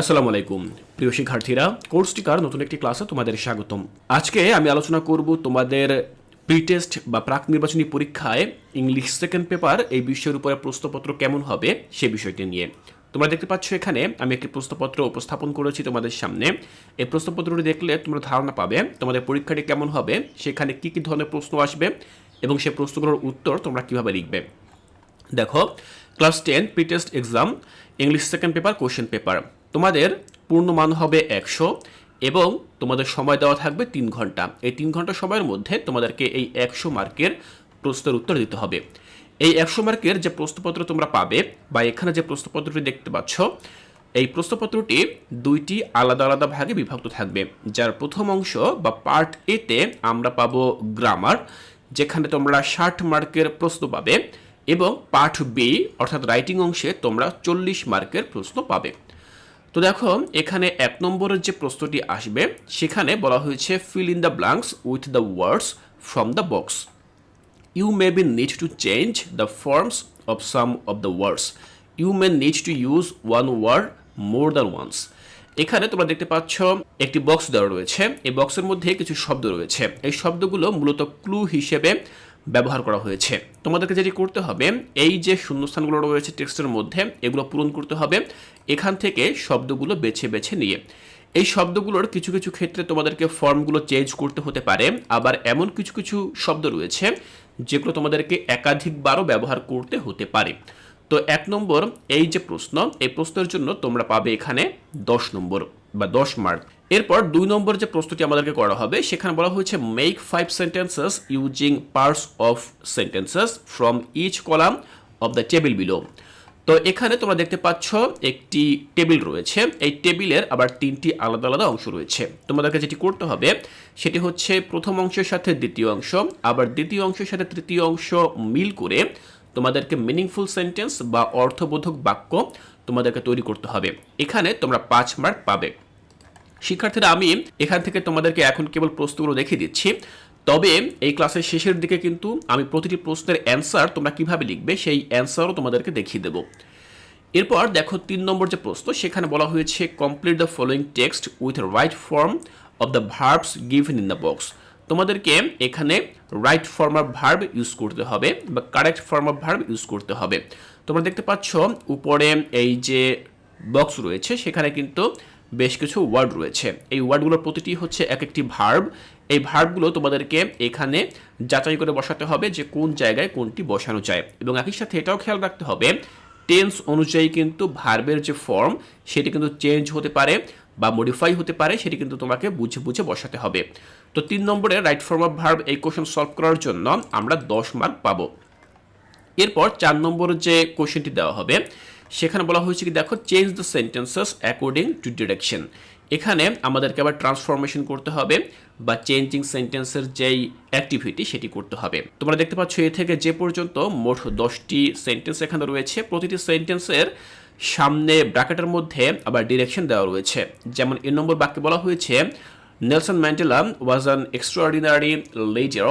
আসসালামু আলাইকুম। প্রিয় শিক্ষার্থীরা, কোর্স টিকার নতুন একটি ক্লাসে তোমাদের স্বাগতম। আজকে আমি আলোচনা করব তোমাদের প্রি টেস্ট বা প্রাক নির্বাচনী পরীক্ষায় ইংলিশ সেকেন্ড পেপার এই বিষয়ের উপরে প্রশ্নপত্র কেমন হবে সে বিষয়টি নিয়ে। তোমরা দেখতে পাচ্ছ এখানে, আমি একটি প্রশ্নপত্র উপস্থাপন করেছি তোমাদের সামনে। এই প্রশ্নপত্রটি দেখলে তোমরা ধারণা পাবে তোমাদের পরীক্ষাটি কেমন হবে, সেখানে কি কি ধরনের প্রশ্ন আসবে এবং সেই প্রশ্নগুলোর উত্তর তোমরা কীভাবে লিখবে। দেখো class ten pre test exam English second paper question paper তোমাদের পূর্ণ মান হবে একশো এবং তোমাদের সময় দেওয়া থাকবে তিন ঘণ্টা। এই তিন ঘণ্টা সময়ের মধ্যে তোমাদেরকে এই একশো মার্কের প্রশ্নের উত্তর দিতে হবে। এই একশো মার্কের যে প্রশ্নপত্র তোমরা পাবে বা এখানে যে প্রশ্নপত্রটি দেখতে পাচ্ছ, এই প্রশ্নপত্রটি দুইটি আলাদা আলাদা ভাগে বিভক্ত থাকবে। যার প্রথম অংশ বা পার্ট এতে আমরা পাবো গ্রামার, যেখানে তোমরা ষাট মার্কের প্রশ্ন পাবে এবং পার্ট বি, অর্থাৎ রাইটিং অংশে তোমরা চল্লিশ মার্কের প্রশ্ন পাবে। তো দেখো, এখানে এক নম্বরের যে প্রশ্নটি আসবে, সেখানে বলা হয়েছে fill in the blanks with the words from the box you may be need to change the forms of some of the words you may need to use one word more than once. এখানে তোমরা দেখতে পাচ্ছ, একটি box দেওয়া রয়েছে। এই বক্সের মধ্যে কিছু শব্দ রয়েছে। এই শব্দগুলো মূলত ক্লু হিসেবে ব্যবহার করা হয়েছে। তোমাদেরকে যেটি করতে হবে, এই যে শূন্যস্থানগুলো রয়েছে টেক্সটের মধ্যে, এগুলো পূরণ করতে হবে এখান থেকে শব্দগুলো বেছে বেছে নিয়ে। এই শব্দগুলোর কিছু কিছু ক্ষেত্রে তোমাদেরকে ফর্মগুলো চেঞ্জ করতে হতে পারে, আবার এমন কিছু কিছু শব্দ রয়েছে যেগুলো তোমাদেরকে একাধিকবারও ব্যবহার করতে হতে পারে। তো এক নম্বর, এই যে প্রশ্ন, এই প্রশ্নের জন্য তোমরা পাবে এখানে দশ নম্বর বা দশ মার্ক। এরপর দুই নম্বর যে প্রশ্নটি আমাদেরকে করা হবে, সেখানে বলা হয়েছে make five sentences using parts of sentences from each column of the table below তো এখানে তোমরা দেখতে পাচ্ছ, একটি টেবিল রয়েছে। এই টেবিলের আবার তিনটি আলাদা আলাদা অংশ রয়েছে। তোমাদেরকে যেটি করতে হবে, সেটি হচ্ছে প্রথম অংশের সাথে দ্বিতীয় অংশ, আবার দ্বিতীয় অংশের সাথে তৃতীয় অংশ মিল করে তোমাদেরকে মিনিংফুল সেন্টেন্স বা অর্থবোধক বাক্য তোমাদেরকে তৈরি করতে হবে। এখানে তোমরা পাঁচ মার্ক পাবে। শিক্ষার্থীরা, আমি এখান থেকে তোমাদেরকে এখন কেবল প্রশ্নগুলো দেখিয়ে দিচ্ছি। তবে এই ক্লাসের শেষের দিকে কিন্তু আমি প্রতিটি প্রশ্নের অ্যান্সার তোমরা কীভাবে লিখবে, সেই অ্যান্সারও তোমাদেরকে দেখিয়ে দেবো। এরপর দেখো তিন নম্বর যে প্রশ্ন, সেখানে বলা হয়েছে complete the following text with right form of the verbs given in the box তোমাদেরকে এখানে right form of verb use করতে হবে বা correct form of verb use করতে হবে। তোমরা দেখতে পাচ্ছ, উপরে এই যে বক্স রয়েছে, সেখানে কিন্তু বেশ কিছু ওয়ার্ড রয়েছে। এই ওয়ার্ডগুলোর প্রতিটি হচ্ছে এক একটি ভার্ব এই ভার্বগুলো তোমাদেরকে এখানে যাচাই করে বসাতে হবে যে কোন জায়গায় কোনটি বসানো যায়। এবং একই সাথে এটাও খেয়াল রাখতে হবে টেন্স অনুযায়ী কিন্তু ভার্বের যে ফর্ম সেটি কিন্তু চেঞ্জ হতে পারে বা মডিফাই হতে পারে, সেটি কিন্তু তোমাকে বুঝে বুঝে বসাতে হবে। তো তিন নম্বরে রাইট ফর্ম অফ ভার্ব এই কোশ্চেন সলভ করার জন্য আমরা দশ মার্ক পাবো। এরপর চার নম্বর যে কোশ্চেনটি দেওয়া হবে সেখানে বলা হয়েছে কি, দেখো change the sentences according to direction এখানে আমাদেরকে আবার ট্রান্সফরমেশন করতে হবে বা চেঞ্জিং সেন্টেন্সের যেই অ্যাক্টিভিটি সেটি করতে হবে। তোমরা দেখতে পাচ্ছ, এ থেকে যে পর্যন্ত মোট দশটি সেন্টেন্স এখানে রয়েছে, প্রতিটি সেন্টেন্সের সামনে ব্র্যাকেটের মধ্যে আবার ডিরেকশন দেওয়া রয়েছে। যেমন, এ নম্বর বাক্যে বলা হয়েছে Nelson Mandela was an extraordinary leader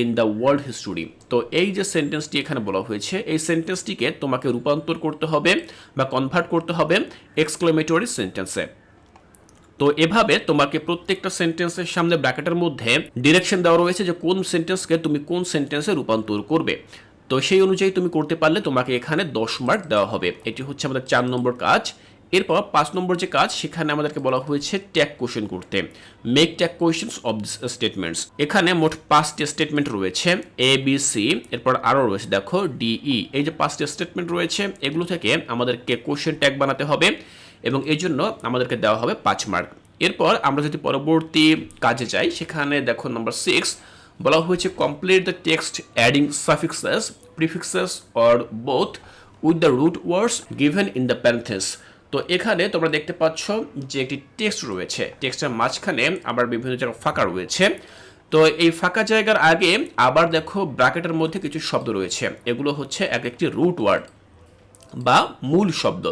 in the world history তো এই যে সেন্টেন্সটি এখানে বলা হয়েছে, এই সেন্টেন্সটিকে তোমাকে রূপান্তর করতে হবে বা কনভার্ট করতে হবে এক্সক্লেমেটরি সেন্টেন্সে তো এভাবে তোমাকে প্রত্যেকটা সেন্টেন্সের সামনে ব্র্যাকেটের মধ্যে ডিরেকশন দেওয়া রয়েছে যে কোন সেন্টেন্সকে তুমি কোন সেন্টেন্সে রূপান্তর করবে। তো সেই অনুযায়ী তুমি করতে পারলে তোমাকে এখানে দশ মার্ক দেওয়া হবে। এটি হচ্ছে আমাদের চার নম্বর কাজ। এরপর পাঁচ নম্বর যে কাজ, সেখানে আমাদেরকে বলা হয়েছে ট্যাগ কোশ্চেন করতে। Make tag questions of this statements এখানে মোট পাঁচটি স্টেটমেন্ট রয়েছে এ বি সি এরপর আরও রয়েছে, দেখো ডিই এই যে পাঁচটি স্টেটমেন্ট রয়েছে, এগুলো থেকে আমাদেরকে কোশ্চেন ট্যাগ বানাতে হবে এবং এই জন্য আমাদেরকে দেওয়া হবে পাঁচ মার্ক। এরপর আমরা যদি পরবর্তী কাজে যাই, সেখানে দেখো নম্বর সিক্স বলা হয়েছে complete the text adding suffixes prefixes or both with the root words given in the parentheses তো এখানে তোমরা দেখতে পাচ্ছ যে একটি টেক্সট রয়েছে। টেক্সটের মাঝখানে আবার বিভিন্ন জায়গায় ফাঁকা রয়েছে। তো এই ফাঁকা জায়গার আগে আবার দেখো ব্র্যাকেটের মধ্যে কিছু শব্দ রয়েছে। এগুলো হচ্ছে এক একটি রুট ওয়ার্ড বা মূল শব্দ।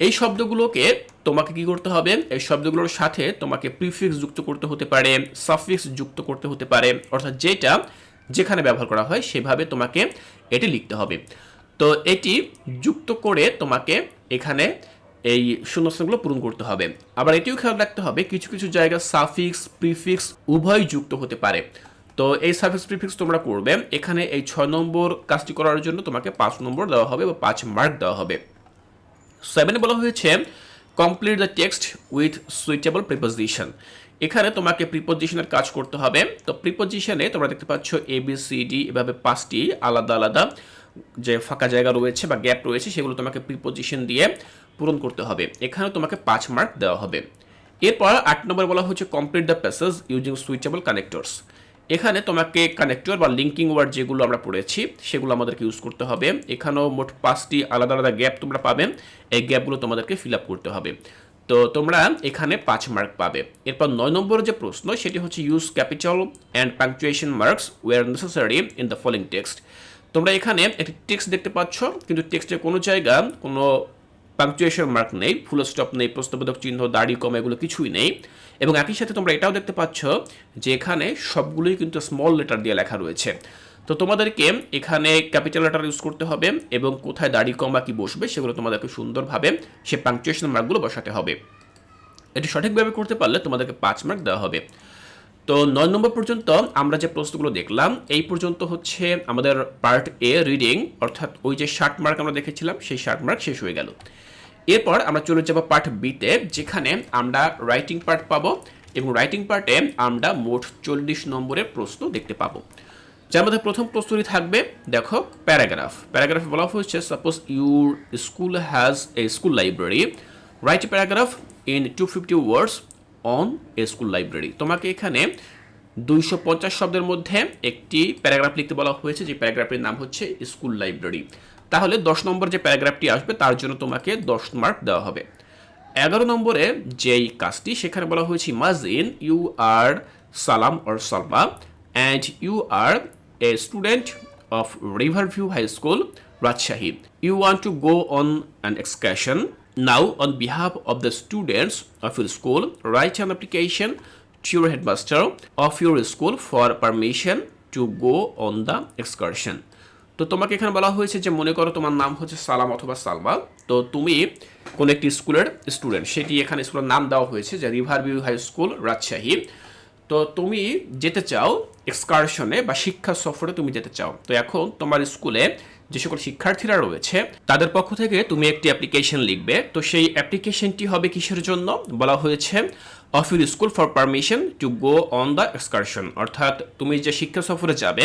এই শব্দগুলোকে তোমাকে কি করতে হবে? এই শব্দগুলোর সাথে তোমাকে প্রিফিক্স যুক্ত করতে হতে পারে সাফিক্স যুক্ত করতে হতে পারে, অর্থাৎ যেটা যেখানে ব্যবহার করা হয় সেভাবে তোমাকে এটি লিখতে হবে। তো এটি যুক্ত করে তোমাকে এখানে এই শূন্যস্থানগুলো পূরণ করতে হবে। আবার এটিও খেয়াল রাখতে হবে, কিছু কিছু জায়গা সাফিক্স প্রিফিক্স উভয় যুক্ত হতে পারে। তো এই সাফিক্স প্রিফিক্স তোমরা করবে, এখানে এই ছয় নম্বর কাজটি করার জন্য তোমাকে পাঁচ নম্বর দেওয়া হবে বা পাঁচ মার্ক দেওয়া হবে। সেভেনে বলা হয়েছে complete the text with suitable preposition এখানে তোমাকে প্রিপোজিশনের কাজ করতে হবে। তো প্রিপোজিশনে তোমরা দেখতে পাচ্ছ এ বি সি ডি এভাবে পাঁচটি আলাদা আলাদা যে ফাঁকা জায়গা রয়েছে বা গ্যাপ রয়েছে, সেগুলো তোমাকে প্রিপোজিশন দিয়ে পূরণ করতে হবে। এখানে তোমাকে পাঁচ মার্ক দেওয়া হবে। এরপর আট নম্বর বলা হচ্ছে complete the passage using suitable connectors এখানে তোমাকে কানেক্টর বা লিঙ্কিং ওয়ার্ড যেগুলো আমরা পড়েছি, সেগুলো আমাদেরকে ইউজ করতে হবে। এখানেও মোট পাঁচটি আলাদা আলাদা গ্যাপ তোমরা পাবে। এই গ্যাপগুলো তোমাদেরকে ফিল আপ করতে হবে। তো তোমরা এখানে পাঁচ মার্ক পাবে। এরপর নয় নম্বর যে প্রশ্ন, সেটি হচ্ছে use capital and punctuation marks where necessary in the following text তোমরা এখানে একটি টেক্সট দেখতে পাচ্ছ, কিন্তু টেক্সটের কোনো জায়গা, কোনো পাংচুয়েশন মার্ক নেই ফুল স্টপ নেই, প্রশ্নবোধক চিহ্ন, দাড়ি কম, এগুলো কিছুই নেই। এবং একই সাথে তোমরা এটাও দেখতে পাচ্ছ যে এখানে সবগুলোই কিন্তু স্মল লেটার দিয়ে লেখা রয়েছে। তো তোমাদেরকে এখানে ক্যাপিটাল লেটার ইউজ করতে হবে এবং কোথায় দাড়ি কমা কি বসবে সেগুলো তোমাদেরকে সুন্দরভাবে সে পাংচুয়েশন মার্কগুলো বসাতে হবে। এটি সঠিকভাবে করতে পারলে তোমাদেরকে পাঁচ মার্ক দেওয়া হবে। তো নয় নম্বর পর্যন্ত আমরা যে প্রশ্নগুলো দেখলাম, এই পর্যন্ত হচ্ছে আমাদের পার্ট এ রিডিং অর্থাৎ ওই যে ষাট মার্ক আমরা দেখেছিলাম, সেই ষাট মার্ক শেষ হয়ে গেল। এরপর আমরা চলে যাব পার্ট বিতে, যেখানে আমরা রাইটিং পার্ট পাবো এবং রাইটিং পার্টে আমরা মোট চল্লিশ নম্বরের প্রশ্ন দেখতে পাবো। যার মধ্যে প্রথম প্রশ্নটি থাকবে, দেখো প্যারাগ্রাফ প্যারাগ্রাফে বলা হয়েছে suppose your school has a school library write paragraph in two fifty words on a school library তোমাকে এখানে দুইশো পঞ্চাশ শব্দের মধ্যে একটি প্যারাগ্রাফ লিখতে বলা হয়েছে, যে প্যারাগ্রাফের নাম হচ্ছে স্কুল লাইব্রেরি তাহলে দশ নম্বর যে প্যারাগ্রাফটি আসবে, তার জন্য তোমাকে দশ মার্ক দেওয়া হবে। এগারো নম্বরে যেই কাজটি, সেখানে বলা হয়েছে, মাজিন, you are Salam or Salma, and you are a student of River View High School, Rajshahi. You want to go on an excursion now on behalf of the students of your school, write an application to your headmaster of your school for permission to go on the excursion. তো তোমাকে এখানে বলা হয়েছে যে মনে করো তোমার নাম হচ্ছে সালাম অথবা সালমা। তো তুমি কোন একটি স্কুলের স্টুডেন্ট সেটি এখানে স্কুলের নাম দেওয়া হয়েছে যে River View High School Rajshahi. তো তুমি যেতে চাও এক্সকারশনে বা শিক্ষা সফরে তুমি যেতে চাও। তো এখন তোমার স্কুলে যে সকল শিক্ষার্থীরা রয়েছে, তাদের পক্ষ থেকে তুমি একটি অ্যাপ্লিকেশন লিখবে। তো সেই অ্যাপ্লিকেশনটি হবে কিসের জন্য? বলা হয়েছে of your school for permission to go on the excursion অর্থাৎ তুমি যে শিক্ষা সফরে যাবে,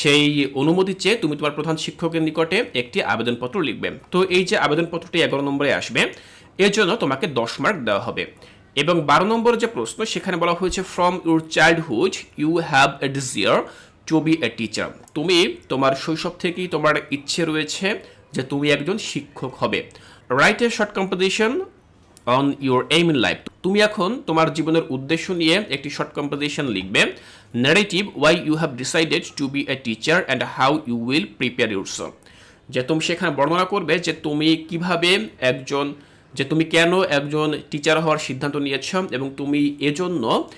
সেই অনুমতি চেয়ে তুমি তোমার প্রধান শিক্ষকের নিকটে একটি আবেদনপত্র লিখবে। তো এই যে আবেদনপত্রটি এগারো নম্বরে আসবে, এর জন্য তোমাকে দশ মার্ক দেওয়া হবে। এবং বারো নম্বর যে প্রশ্ন, সেখানে বলা হয়েছে from your childhood you have a desire to be a teacher তুমি তোমার শৈশব থেকেই তোমার ইচ্ছে রয়েছে যে তুমি একজন শিক্ষক হবে। Write a short composition on your aim in life তুমি এখন তোমার জীবনের উদ্দেশ্য নিয়ে একটি শর্ট কম্পোজিশন লিখবে। Narrative why you have decided to be a teacher and how you will prepare your যে তুমি সেখানে বর্ণনা করবে যে তুমি কীভাবে একজন যে তুমি কেন একজন টিচার হওয়ার সিদ্ধান্ত নিয়েছ এবং তুমি এজন্য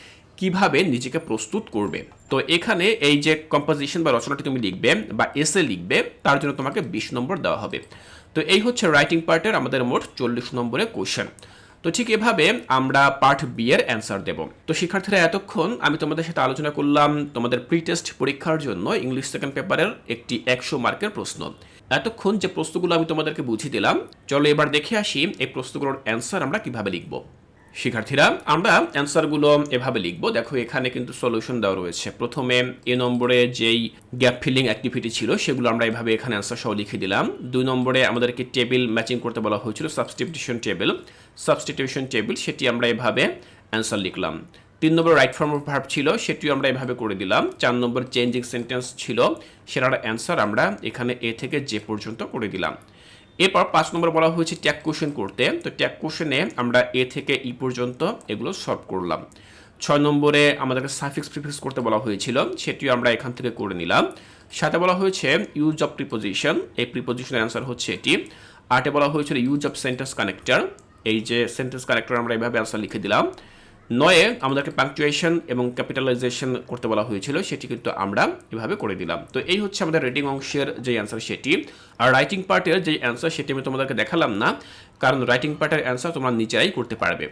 কীভাবে নিজেকে প্রস্তুত করবে? তো এখানে এই যে কম্পোজিশন বা রচনাটি তুমি লিখবে বা এসে লিখবে, তার জন্য তোমাকে বিশ নম্বর দেওয়া হবে। তো এই হচ্ছে রাইটিং পার্টের আমাদের মোট চল্লিশ নম্বরের কোশ্চেন তো ঠিক এভাবে আমরা পার্ট বি এর অ্যান্সার দেব। তো শিক্ষার্থীরা, এতক্ষণ আমি তোমাদের সাথে আলোচনা করলাম তোমাদের প্রি টেস্ট পরীক্ষার জন্য ইংলিশ সেকেন্ড পেপারের একটি একশো মার্কের প্রশ্ন। এতক্ষণ যে প্রশ্নগুলো আমি তোমাদেরকে বুঝিয়ে দিলাম, চলো এবার দেখে আসি এই প্রশ্নগুলোর অ্যান্সার আমরা কীভাবে লিখব। শিক্ষার্থীরা, আমরা অ্যান্সারগুলো এভাবে লিখব। দেখো, এখানে কিন্তু সলিউশন দেওয়া রয়েছে। প্রথমে এ নম্বরে যেই গ্যাপ ফিলিং অ্যাক্টিভিটি ছিল, সেগুলো আমরা এভাবে এখানে অ্যান্সার সহ লিখে দিলাম। দুই নম্বরে আমাদেরকে টেবিল ম্যাচিং করতে বলা হয়েছিল সাবস্টিটিউশন টেবিল সাবস্টিটিউশন টেবিল সেটি আমরা এভাবে অ্যান্সার লিখলাম। তিন নম্বর রাইট ফর্ম অফ ভার্ব ছিল, সেটিও আমরা এভাবে করে দিলাম। চার নম্বর চেঞ্জিং সেন্টেন্স ছিল, সেটার অ্যান্সার আমরা এখানে এ থেকে যে পর্যন্ত করে দিলাম। এরপর পাঁচ নম্বর বলা হয়েছে ট্যাগ কোশ্চেন করতে। তো ট্যাগ কোশ্চেনে আমরা এ থেকে ই পর্যন্ত এগুলো সলভ করলাম। ছয় নম্বরে আমাদেরকে সাফিক্স প্রিফিক্স করতে বলা হয়েছিল, সেটিও আমরা এখান থেকে করে নিলাম। সাথে বলা হয়েছে ইউজ অফ প্রিপোজিশন এই প্রিপোজিশনের অ্যান্সার হচ্ছে এটি। আটে বলা হয়েছিল ইউজ অফ সেন্টেন্স কানেক্টর এই যে সেন্টেন্স কানেক্টর আমরা এভাবে অ্যান্সার লিখে দিলাম। নয়ে আমাদেরকে পাংচুয়েশন এবং ক্যাপিটালাইজেশন করতে বলা হয়েছিল, সেটি কিন্তু আমরা এভাবে করে দিলাম। তো এই হচ্ছে আমাদের রিডিং অংশের যে অ্যান্সার সেটি। আর রাইটিং পার্টের যে অ্যান্সার সেটি আমি তোমাদেরকে দেখালাম না, কারণ রাইটিং পার্টের অ্যান্সার তোমরা নিজেরাই করতে পারবে।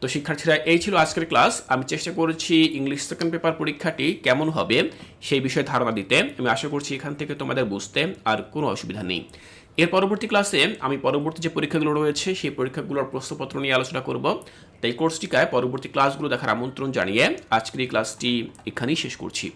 তো শিক্ষার্থীরা, এই ছিল আজকের ক্লাস। আমি চেষ্টা করেছি ইংলিশ সেকেন্ড পেপার পরীক্ষাটি কেমন হবে সেই বিষয়ে ধারণা দিতে। আমি আশা করছি এখান থেকে তোমাদের বুঝতে আর কোনো অসুবিধা নেই। এর পরবর্তী ক্লাসে আমি পরবর্তী যে পরীক্ষাগুলো রয়েছে, সেই পরীক্ষাগুলোর প্রশ্নপত্র নিয়ে আলোচনা করব। তাই কোর্সটিকায় পরবর্তী ক্লাসগুলো দেখার আমন্ত্রণ জানিয়ে আজকের এই ক্লাসটি এখানেই শেষ করছি।